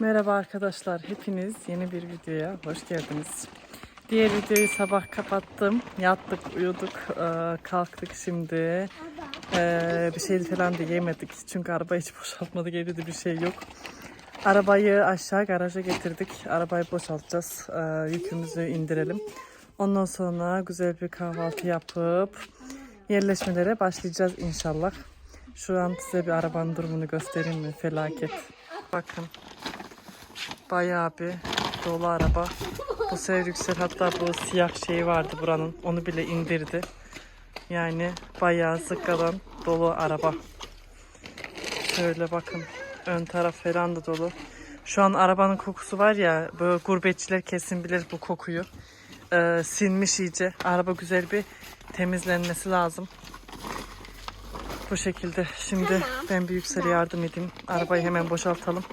Merhaba arkadaşlar, hepiniz yeni bir videoya hoş geldiniz. Diğer videoyu sabah kapattım, yattık, uyuduk, eee, kalktık şimdi. Eee, bir şey falan da yemedik çünkü araba hiç boşaltmadık, evde de bir şey yok. Arabayı aşağı garaja getirdik, arabayı boşaltacağız, eee, yükümüzü indirelim. Ondan sonra güzel bir kahvaltı yapıp yerleşmelere başlayacağız inşallah. Şu an size bir arabanın durumunu göstereyim mi? Felaket. Bakın. Bayağı bir dolu araba. Bu sefer yüksel hatta bu siyah şey vardı buranın. Onu bile indirdi. Yani bayağı zıkkadan dolu araba. Şöyle bakın. Ön taraf falan da dolu. Şu an arabanın kokusu var ya böyle gurbetçiler kesin bilir bu kokuyu. Ee, sinmiş iyice. Araba güzel bir temizlenmesi lazım. Bu şekilde. Şimdi ben bir yüksele yardım edeyim. Arabayı hemen boşaltalım.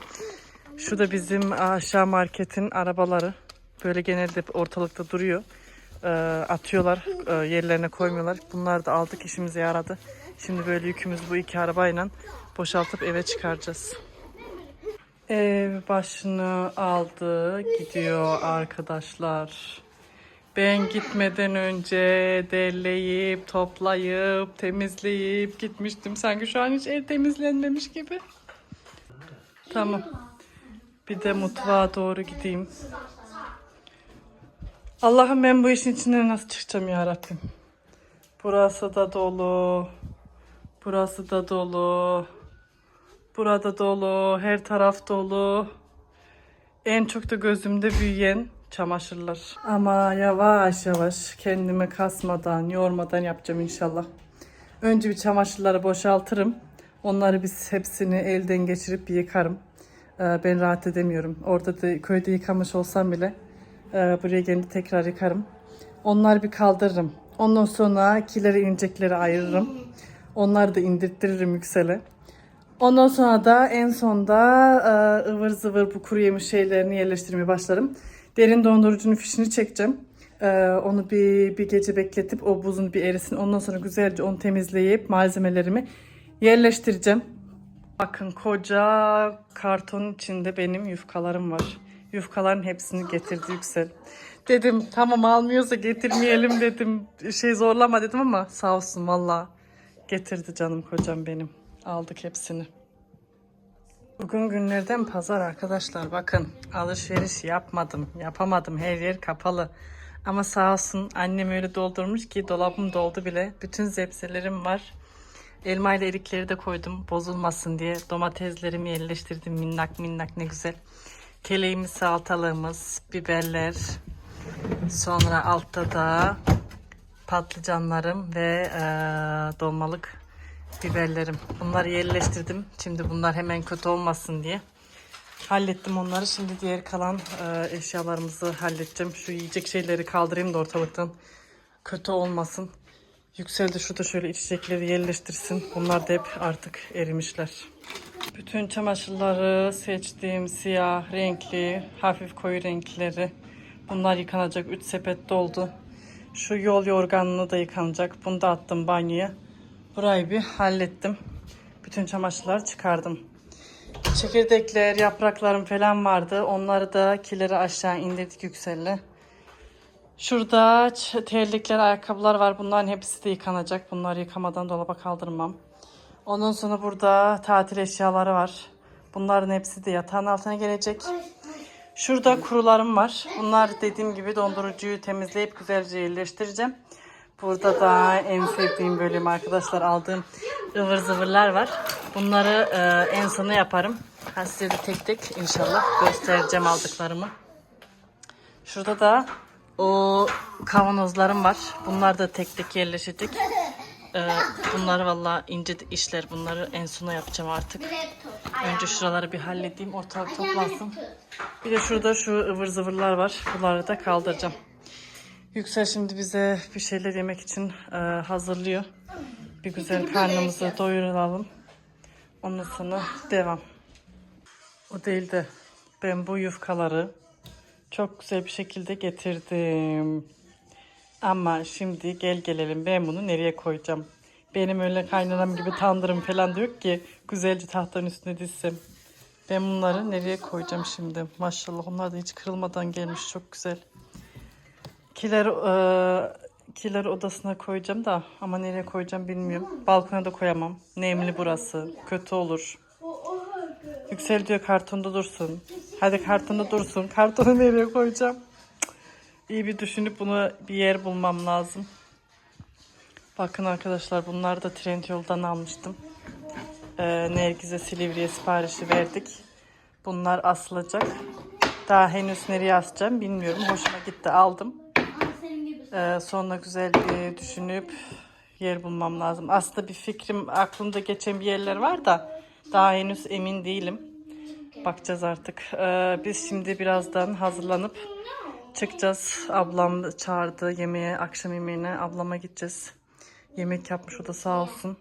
Şu da bizim aşağı marketin arabaları. Böyle genelde ortalıkta duruyor. Ee, atıyorlar, e, yerlerine koymuyorlar. Bunlar da aldık, işimize yaradı. Şimdi böyle yükümüzü bu iki arabayla boşaltıp eve çıkaracağız. Ev başını aldı, gidiyor arkadaşlar. Ben gitmeden önce derleyip, toplayıp, temizleyip gitmiştim. Sanki şu an hiç ev temizlenmemiş gibi. Tamam. Bir de mutfağa doğru gideyim. Allah'ım ben bu işin içinden nasıl çıkacağım ya Rabbim. Burası da dolu. Burası da dolu. Burada dolu. Her taraf dolu. En çok da gözümde büyüyen çamaşırlar. Ama yavaş yavaş kendimi kasmadan, yormadan yapacağım inşallah. Önce bir çamaşırları boşaltırım. Onları biz hepsini elden geçirip bir yıkarım. Ee, Ben rahat edemiyorum. Orada da köyde yıkamış olsam bile e, buraya gelince tekrar yıkarım. Onları bir kaldırırım. Ondan sonra kileri inecekleri ayırırım. Onları da indirttiririm yüksele. Ondan sonra da en sonda e, ıvır zıvır bu kuru yemiş şeylerini yerleştirmeye başlarım. Derin dondurucunun fişini çekeceğim. E, onu bir, bir gece bekletip o buzun bir erisin. Ondan sonra güzelce onu temizleyip malzemelerimi yerleştireceğim. Bakın koca kartonun içinde benim yufkalarım var. Yufkaların hepsini getirdi Yüksel. Dedim tamam almıyorsa getirmeyelim dedim. Şey zorlama dedim ama sağ olsun valla. Getirdi canım kocam benim. Aldık hepsini. Bugün günlerden pazar arkadaşlar. Bakın alışveriş yapmadım. Yapamadım. Her yer kapalı. Ama sağ olsun annem öyle doldurmuş ki dolabım doldu bile. Bütün zepselerim var. Elma ile erikleri de koydum bozulmasın diye. Domateslerimi yerleştirdim minnak minnak ne güzel. Keleğimiz, salatalığımız, biberler. Sonra altta da patlıcanlarım ve eee, dolmalık biberlerim. Bunları yerleştirdim. Şimdi bunlar hemen kötü olmasın diye. Hallettim onları. Şimdi diğer kalan eee, eşyalarımızı halledeceğim. Şu yiyecek şeyleri kaldırayım da ortalıktan kötü olmasın. Yükseldi şurada şöyle içecekleri yerleştirsin. Bunlar da hep artık erimişler. Bütün çamaşırları seçtiğim siyah, renkli, hafif koyu renkleri. Bunlar yıkanacak. 3 sepet doldu. Şu yol yorganlığı da yıkanacak. Bunu da attım banyoya. Burayı bir hallettim. Bütün çamaşırları çıkardım. Çekirdekler, yapraklarım falan vardı. Onları da kileri aşağı indirdik yükselle. Şurada terlikler, ayakkabılar var. Bunların hepsi de yıkanacak. Bunları yıkamadan dolaba kaldırmam. Ondan sonra burada tatil eşyaları var. Bunların hepsi de yatağın altına gelecek. Şurada kurularım var. Bunlar dediğim gibi dondurucuyu temizleyip güzelce yerleştireceğim. Burada da en sevdiğim bölüm arkadaşlar aldığım ıvır zıvırlar var. Bunları e, en sona yaparım. Ha, size de tek tek inşallah göstereceğim aldıklarımı. Şurada da o kavanozlarım var. Bunlar da tek tek yerleşecek. Ee, bunları valla ince işler. Bunları en sona yapacağım artık. Önce şuraları bir halledeyim. Ortalık toplansın. Bir de şurada şu ıvır zıvırlar var. Bunları da kaldıracağım. Yüksel şimdi bize bir şeyler yemek için e, hazırlıyor. Bir güzel karnımızı doyuralım. Ondan sonra devam. O değil de ben bu yufkaları çok güzel bir şekilde getirdim. Ama şimdi gel gelelim ben bunu nereye koyacağım? Benim öyle kaynanam gibi tandırım falan da yok ki güzelce tahtanın üstüne dizsem. Ben bunları nereye koyacağım şimdi? Maşallah onlar da hiç kırılmadan gelmiş. Çok güzel. Kiler, e, kiler odasına koyacağım da ama nereye koyacağım bilmiyorum. Balkona da koyamam. Nemli burası. Kötü olur. Yüksel diyor kartonda dursun. Hadi kartonda dursun. Kartonu nereye koyacağım? İyi bir düşünüp bunu bir yer bulmam lazım. Bakın arkadaşlar bunları da Trendyol'dan almıştım. Ee, Nergiz'e Silivri'ye siparişi verdik. Bunlar asılacak. Daha henüz nereye asacağım bilmiyorum. Hoşuma gitti aldım. Ee, sonra güzel bir düşünüp yer bulmam lazım. Aslında bir fikrim aklımda geçen bir yerler var da daha henüz emin değilim. Bakacağız artık. Ee, biz şimdi birazdan hazırlanıp çıkacağız. Ablam çağırdı yemeğe, akşam yemeğine. Ablama gideceğiz. Yemek yapmış o da sağ olsun.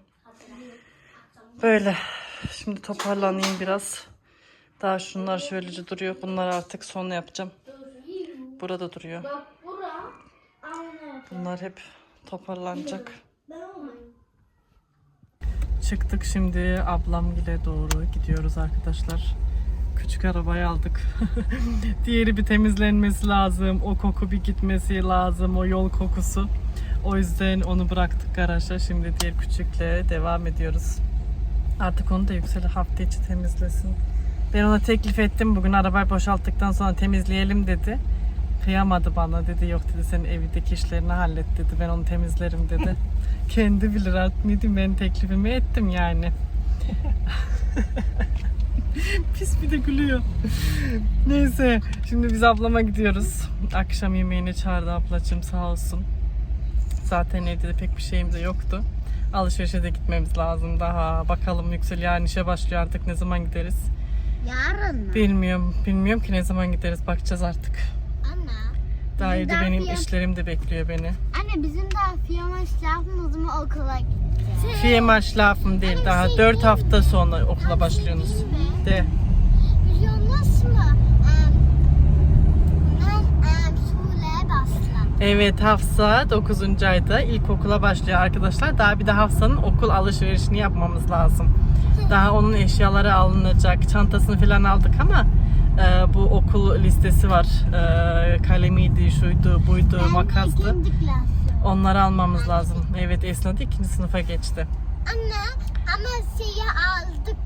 Böyle. Şimdi toparlanayım biraz. Daha şunlar şöylece duruyor. Bunları artık sonra yapacağım. Burada duruyor. Bunlar hep toparlanacak. Çıktık şimdi ablamgile doğru gidiyoruz arkadaşlar. Küçük arabayı aldık. Diğeri bir temizlenmesi lazım. O koku bir gitmesi lazım. O yol kokusu. O yüzden onu bıraktık garaja. Şimdi diğer küçükle devam ediyoruz. Artık onu da Yüksel hafta içi temizlesin. Ben ona teklif ettim. Bugün arabayı boşalttıktan sonra temizleyelim dedi. Kıyamadı bana dedi. Yok dedi sen evdeki işlerini hallet dedi. Ben onu temizlerim dedi. Kendi bilir artık ne diyeyim ben teklifimi ettim yani. Pis bir de gülüyor. Neyse şimdi biz ablama gidiyoruz. Akşam yemeğine çağırdı ablacığım sağ olsun. Zaten evde de pek bir şeyimiz de yoktu. Alışverişe de gitmemiz lazım daha. Bakalım Yüksel yarın işe başlıyor artık ne zaman gideriz. Yarın mı? Bilmiyorum. Bilmiyorum ki ne zaman gideriz. Bakacağız artık. Anne. Daha evde daha benim fiyat- işlerim de bekliyor beni. Anne bizim daha fiyama şahımız mı okula gideceğiz? Fiyema şlafım değil. Daha 4 hafta sonra okula başlıyorsunuz. De. Biliyor musun? Em, Ben em, Sule başladım. Evet Hafsa 9. ayda ilkokula başlıyor arkadaşlar. Daha bir de Hafsa'nın okul alışverişini yapmamız lazım. Daha onun eşyaları alınacak. Çantasını falan aldık ama e, bu okul listesi var. E, kalemiydi, şuydu, buydu, ikinci klasım. Onları almamız lazım. Evet Esna da ikinci sınıfa geçti. Anne ama şeyi aldık.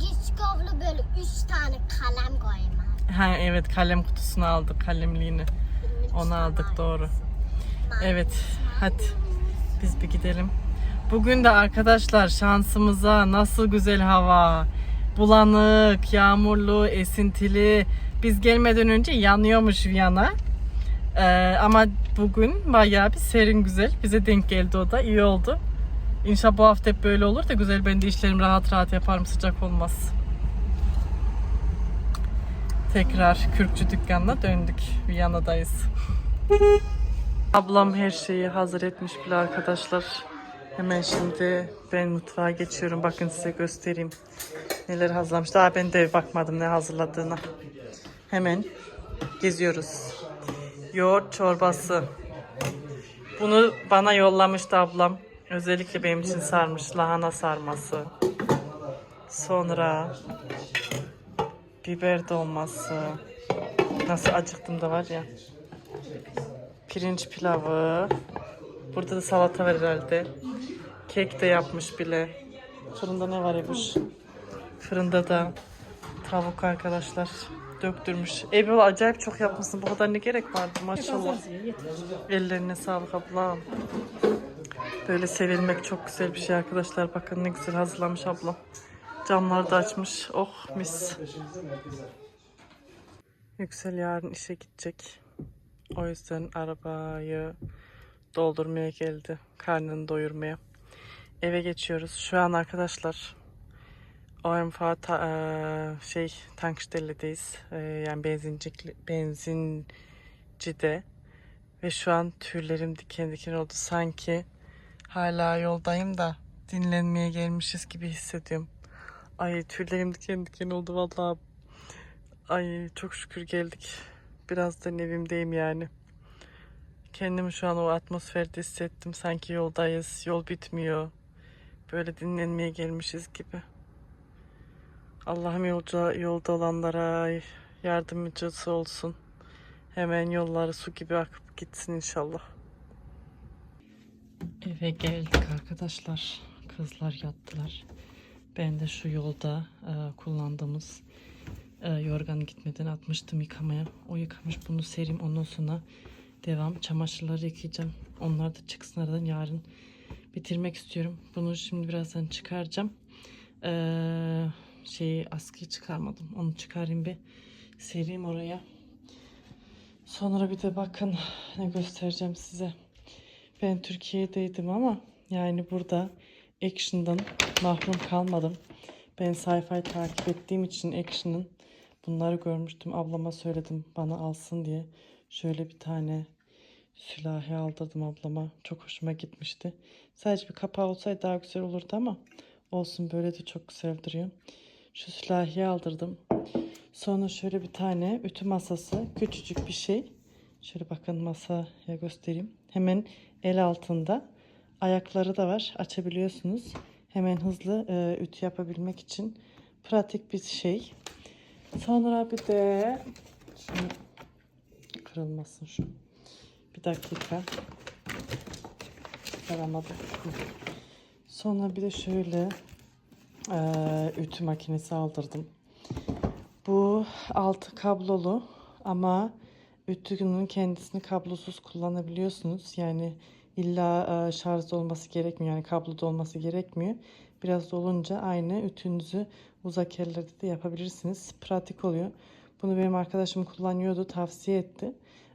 Discover'lı böyle üç tane kalem koyma. Ha evet kalem kutusunu aldık kalemliğini. Onu aldık doğru. Evet hadi biz bir gidelim. Bugün de arkadaşlar şansımıza nasıl güzel hava. Bulanık, yağmurlu, esintili. Biz gelmeden önce yanıyormuş Viyana. Ee, ama bugün bayağı bir serin güzel. Bize denk geldi o da. iyi oldu. İnşallah bu hafta hep böyle olur da güzel. Ben de işlerimi rahat rahat yaparım. Sıcak olmaz. Tekrar Kürkçü dükkanına döndük. Viyana'dayız. Ablam her şeyi hazır etmiş bile arkadaşlar. Hemen şimdi ben mutfağa geçiyorum. Bakın size göstereyim. Neler hazırlamış. Daha ben de bakmadım ne hazırladığına. Hemen geziyoruz. Yoğurt çorbası. Bunu bana yollamıştı ablam. Özellikle benim için sarmış. Lahana sarması. Sonra biber dolması. Nasıl acıktım da var ya. Pirinç pilavı. Burada da salata var herhalde. Kek de yapmış bile. Fırında ne var Ebuş? Fırında da tavuk arkadaşlar. Döktürmüş. Ebru acayip çok yapmışsın. Bu kadar ne gerek vardı maşallah. Ellerine sağlık ablam. Böyle sevilmek çok güzel bir şey arkadaşlar. Bakın ne güzel hazırlamış ablam. Camları da açmış. Oh mis. Yüksel yarın işe gidecek. O yüzden arabayı doldurmaya geldi. Karnını doyurmaya. Eve geçiyoruz. Şu an arkadaşlar OMF ta, şey tankstelledeyiz. Yani benzincik benzincide. Ve şu an tüylerim diken diken oldu. Sanki hala yoldayım da dinlenmeye gelmişiz gibi hissediyorum. Ay tüylerim diken diken oldu vallahi. Ay çok şükür geldik. Birazdan evimdeyim yani. Kendimi şu an o atmosferde hissettim. Sanki yoldayız. Yol bitmiyor. Böyle dinlenmeye gelmişiz gibi. Allah'ım yolca, yolda olanlara yardımcısı olsun. Hemen yolları su gibi akıp gitsin inşallah. Eve geldik arkadaşlar. Kızlar yattılar. Ben de şu yolda e, kullandığımız e, yorganı gitmeden atmıştım yıkamaya. O yıkamış bunu serim ondan sonra devam. Çamaşırları yıkayacağım. Onlar da çıksın aradan yarın bitirmek istiyorum. Bunu şimdi birazdan çıkaracağım. Ee, şeyi askıyı çıkarmadım. Onu çıkarayım bir sereyim oraya. Sonra bir de bakın ne göstereceğim size. Ben Türkiye'deydim ama yani burada Action'dan mahrum kalmadım. Ben sayfayı takip ettiğim için Action'ın bunları görmüştüm. Ablama söyledim bana alsın diye. Şöyle bir tane sülahi aldırdım ablama. Çok hoşuma gitmişti. Sadece bir kapağı olsaydı daha güzel olurdu ama olsun böyle de çok güzel duruyor. Şu sülahiyi aldırdım. Sonra şöyle bir tane ütü masası. Küçücük bir şey. Şöyle bakın masaya göstereyim. Hemen el altında. Ayakları da var. Açabiliyorsunuz. Hemen hızlı e, ütü yapabilmek için pratik bir şey. Sonra bir de şunu kırılmasın şu. Bir dakika. Çıkaramadım. Sonra bir de şöyle e, ütü makinesi aldırdım. Bu altı kablolu ama ütünün kendisini kablosuz kullanabiliyorsunuz. Yani illa e, şarjda olması gerekmiyor. Yani kabloda olması gerekmiyor. Biraz dolunca aynı ütünüzü uzak yerlerde de yapabilirsiniz. Pratik oluyor. Bunu benim arkadaşım kullanıyordu. Tavsiye etti.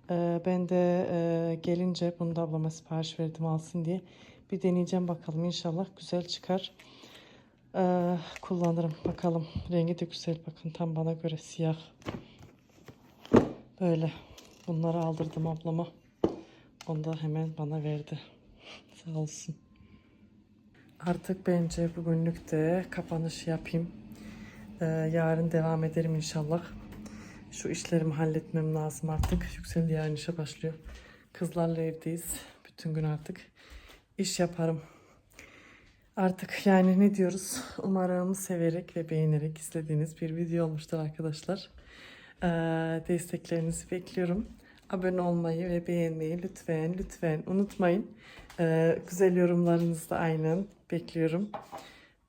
E, ben de e, gelince bunu da ablama sipariş verdim alsın diye. Bir deneyeceğim bakalım. İnşallah güzel çıkar. Ee, kullanırım bakalım. Rengi de güzel bakın tam bana göre siyah. Böyle bunları aldırdım ablama. Onu da hemen bana verdi. Sağ olsun. Artık bence bugünlük de kapanış yapayım. Ee, yarın devam ederim inşallah. Şu işlerimi halletmem lazım artık. Yüksel yarın işe başlıyor. Kızlarla evdeyiz. Bütün gün artık iş yaparım. Artık yani ne diyoruz? Umarım severek ve beğenerek izlediğiniz bir video olmuştur arkadaşlar. Ee, desteklerinizi bekliyorum. Abone olmayı ve beğenmeyi lütfen lütfen unutmayın. Ee, güzel yorumlarınızı da aynen bekliyorum.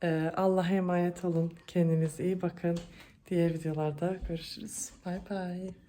Ee, Allah'a emanet olun. Kendinize iyi bakın. Diğer videolarda görüşürüz. Bay bay.